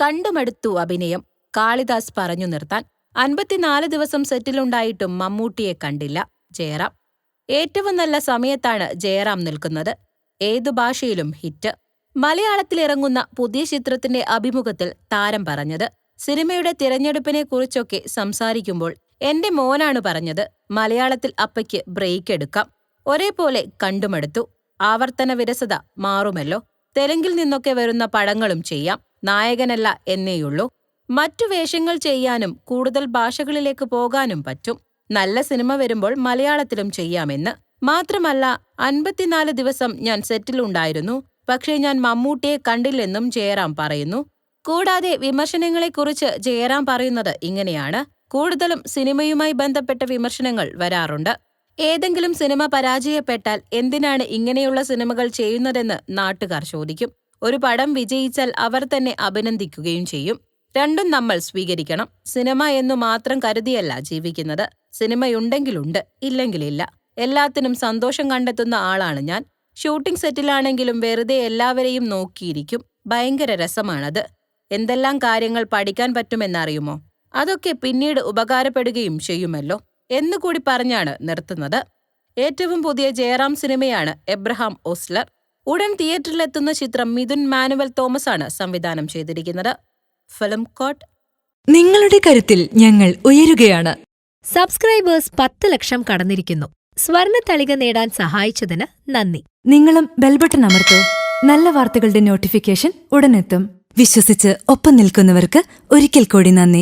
കണ്ടുമടുത്തു അഭിനയം. കാളിദാസ് പറഞ്ഞു നിർത്താൻ. അൻപത്തിനാല് ദിവസം സെറ്റിലുണ്ടായിട്ടും മമ്മൂട്ടിയെ കണ്ടില്ല. ജയറാം. ഏറ്റവും നല്ല സമയത്താണ് ജയറാം നിൽക്കുന്നത്. ഏതു ഭാഷയിലും ഹിറ്റ്. മലയാളത്തിലിറങ്ങുന്ന പുതിയ ചിത്രത്തിന്റെ അഭിമുഖത്തിൽ താരം പറഞ്ഞത് സിനിമയുടെ തിരഞ്ഞെടുപ്പിനെ കുറിച്ചൊക്കെ സംസാരിക്കുമ്പോൾ എന്റെ മോനാണ് പറഞ്ഞത്. മലയാളത്തിൽ അപ്പയ്ക്ക് ബ്രേക്ക് എടുക്കാം. ഒരേപോലെ കണ്ടുമടുത്തു. ആവർത്തന വിരസത മാറുമല്ലോ. തെലുങ്കിൽ നിന്നൊക്കെ വരുന്ന പടങ്ങളും ചെയ്യാം. നായകനല്ല എന്നേയുള്ളൂ. മറ്റു വേഷങ്ങൾ ചെയ്യാനും കൂടുതൽ ഭാഷകളിലേക്ക് പോകാനും പറ്റും. നല്ല സിനിമ വരുമ്പോൾ മലയാളത്തിലും ചെയ്യാമെന്ന്. മാത്രമല്ല അൻപത്തിനാല് ദിവസം ഞാൻ സെറ്റിലുണ്ടായിരുന്നു. പക്ഷേ ഞാൻ മമ്മൂട്ടിയെ കണ്ടില്ലെന്നും ജയറാം പറയുന്നു. കൂടാതെ വിമർശനങ്ങളെക്കുറിച്ച് ജയറാം പറയുന്നത് ഇങ്ങനെയാണ്. കൂടുതലും സിനിമയുമായി ബന്ധപ്പെട്ട വിമർശനങ്ങൾ വരാറുണ്ട്. ഏതെങ്കിലും സിനിമ പരാജയപ്പെട്ടാൽ എന്തിനാണ് ഇങ്ങനെയുള്ള സിനിമകൾ ചെയ്യുന്നതെന്ന് നാട്ടുകാർ ചോദിക്കും. ഒരു പടം വിജയിച്ചാൽ അവർ തന്നെ അഭിനന്ദിക്കുകയും ചെയ്യും. രണ്ടും നമ്മൾ സ്വീകരിക്കണം. സിനിമ എന്നു മാത്രം കരുതിയല്ല ജീവിക്കുന്നത്. സിനിമയുണ്ടെങ്കിലുണ്ട് ഇല്ലെങ്കിലില്ല. എല്ലാത്തിനും സന്തോഷം കണ്ടെത്തുന്ന ആളാണ് ഞാൻ. ഷൂട്ടിംഗ് സെറ്റിലാണെങ്കിലും വെറുതെ എല്ലാവരെയും നോക്കിയിരിക്കും. ഭയങ്കര രസമാണത്. എന്തെല്ലാം കാര്യങ്ങൾ പഠിക്കാൻ പറ്റുമെന്നറിയുമോ? അതൊക്കെ പിന്നീട് ഉപകാരപ്പെടുകയും ചെയ്യുമല്ലോ. എന്നുകൂടി പറഞ്ഞാണ് നിർത്തുന്നത്. ഏറ്റവും പുതിയ ജയറാം സിനിമയാണ് എബ്രഹാം ഓസ്ലർ. ഉടൻ തിയേറ്ററിലെത്തുന്ന ചിത്രം മിഥുൻ മാനുവൽ തോമസ് ആണ് സംവിധാനം ചെയ്തിരിക്കുന്നത്. ഫിലിം കോട്ട്. നിങ്ങളുടെ കരുത്തിൽ ഞങ്ങൾ ഉയരുകയാണ്. സബ്സ്ക്രൈബേഴ്സ് പത്ത് ലക്ഷം കടന്നിരിക്കുന്നു. സ്വർണത്തളിക തളിക നേടാൻ സഹായിച്ചതിന് നന്ദി. നിങ്ങളും ബെൽബട്ടൺ അമർത്തോ. നല്ല വാർത്തകളുടെ നോട്ടിഫിക്കേഷൻ ഉടനെത്തും. വിശ്വസിച്ച് ഒപ്പം നിൽക്കുന്നവർക്ക് ഒരിക്കൽ കൂടി നന്ദി.